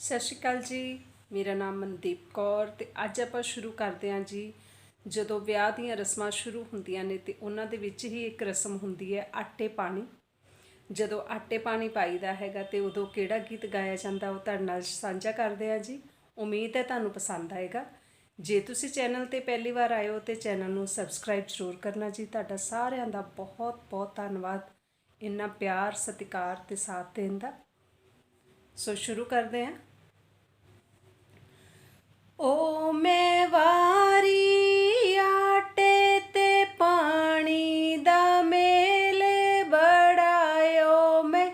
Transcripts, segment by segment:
ਸਤਿ ਸ਼੍ਰੀ ਅਕਾਲ ਜੀ। ਮੇਰਾ ਨਾਮ ਮਨਦੀਪ ਕੌਰ ਤੇ ਅੱਜ ਆਪਾਂ ਸ਼ੁਰੂ ਕਰਦੇ ਹਾਂ ਜੀ। ਜਦੋਂ ਵਿਆਹ ਦੀਆਂ ਰਸਮਾਂ ਸ਼ੁਰੂ ਹੁੰਦੀਆਂ ਨੇ ਤੇ ਉਹਨਾਂ ਦੇ ਵਿੱਚ ਹੀ ਇੱਕ ਰਸਮ ਹੁੰਦੀ ਹੈ, ਆਟੇ ਪਾਣੀ। ਜਦੋਂ ਆਟੇ ਪਾਣੀ ਪਾਈਦਾ ਹੈਗਾ ਤੇ ਉਦੋਂ ਕਿਹੜਾ ਗੀਤ ਗਾਇਆ ਜਾਂਦਾ ਉਹ ਤੁਹਾਡੇ ਨਾਲ ਸਾਂਝਾ ਕਰਦੇ ਹਾਂ ਜੀ। ਉਮੀਦ ਹੈ ਤੁਹਾਨੂੰ ਪਸੰਦ ਆਏਗਾ। ਜੇ ਤੁਸੀਂ ਚੈਨਲ ਤੇ ਪਹਿਲੀ ਵਾਰ ਆਏ ਹੋ ਤੇ ਚੈਨਲ ਨੂੰ ਸਬਸਕ੍ਰਾਈਬ ਜ਼ਰੂਰ ਕਰਨਾ ਜੀ। ਤੁਹਾਡਾ ਸਾਰਿਆਂ ਦਾ ਬਹੁਤ ਬਹੁਤ ਧੰਨਵਾਦ। ਇੰਨਾ ਪਿਆਰ, ਸਤਿਕਾਰ ਤੇ ਸਾਥ ਦੇਣ ਦਾ। ਸੋ ਸ਼ੁਰੂ ਕਰਦੇ ਹਾਂ। ਓ ਮੈਂ ਵਾਰੀ ਆਟੇ ਤੇ ਪਾਣੀ ਦਾ ਮੇਲ ਬੜਾਇਓ ਮੈਂ।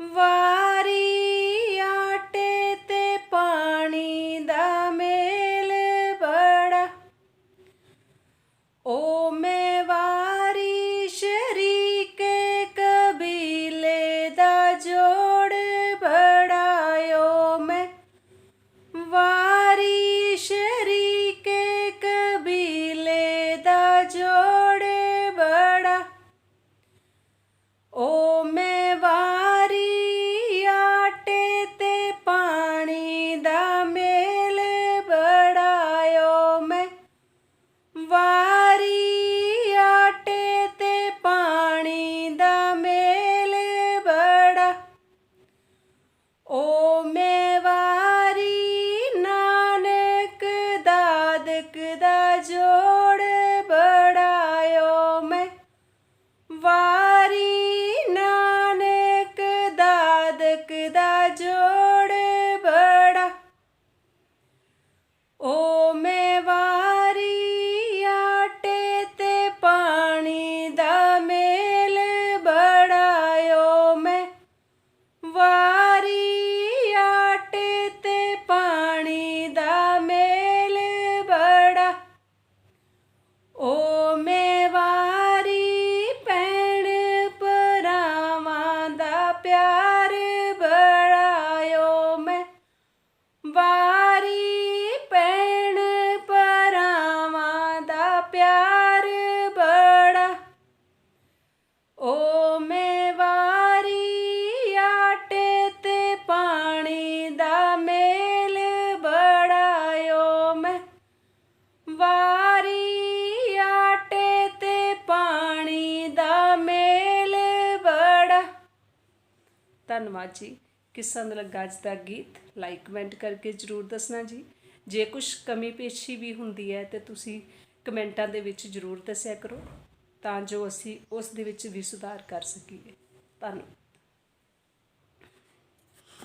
ਵਾਰੀ ਆਟੇ ਤੇ ਪਾਣੀ ਦਾ ਮੇਲ ਬੜਾ ਓ ਮੈਂ ਵਾਰੀ ਸ਼ਰੀਕੇ ਕਬੀਲੇ ਦਾ ਜੋੜ ਬੜਾਇਓ ਮੈਂ। ਵਾਰੀ ਸ਼ਰੀਕੇ ਕਬੀਲੇ ਦਾ ਜੋ llorar. ਪਿਆਰ ਬੜਾ। ਓ ਮੈਂ ਵਾਰੀ ਆਟੇ ਤੇ ਪਾਣੀ ਦਾ ਮੇਲ ਬੜਾਇਓ ਮੈਂ। ਵਾਰੀ ਆਟੇ ਤੇ ਪਾਣੀ ਦਾ ਮੇਲ ਬੜਾ। ਧੰਨਵਾਦ ਜੀ। ਕਿਸ ਲੱਗਾ ਅੱਜ ਦਾ ਗੀਤ? ਲਾਈਕ ਕਮੈਂਟ ਕਰਕੇ ਜਰੂਰ ਦੱਸਣਾ ਜੀ। ਜੇ ਕੁਝ ਕਮੀ ਪੇਸ਼ੀ ਵੀ ਹੁੰਦੀ ਹੈ ਤੇ ਤੁਸੀਂ ਕਮੈਂਟਾਂ ਦੇ ਵਿੱਚ ਜਰੂਰ ਦੱਸਿਆ ਕਰੋ ਤਾਂ ਜੋ ਅਸੀਂ ਉਸ ਦੇ ਵਿੱਚ ਵੀ ਸੁਧਾਰ ਕਰ ਸਕੀਏ। ਧੰਨਵਾਦ।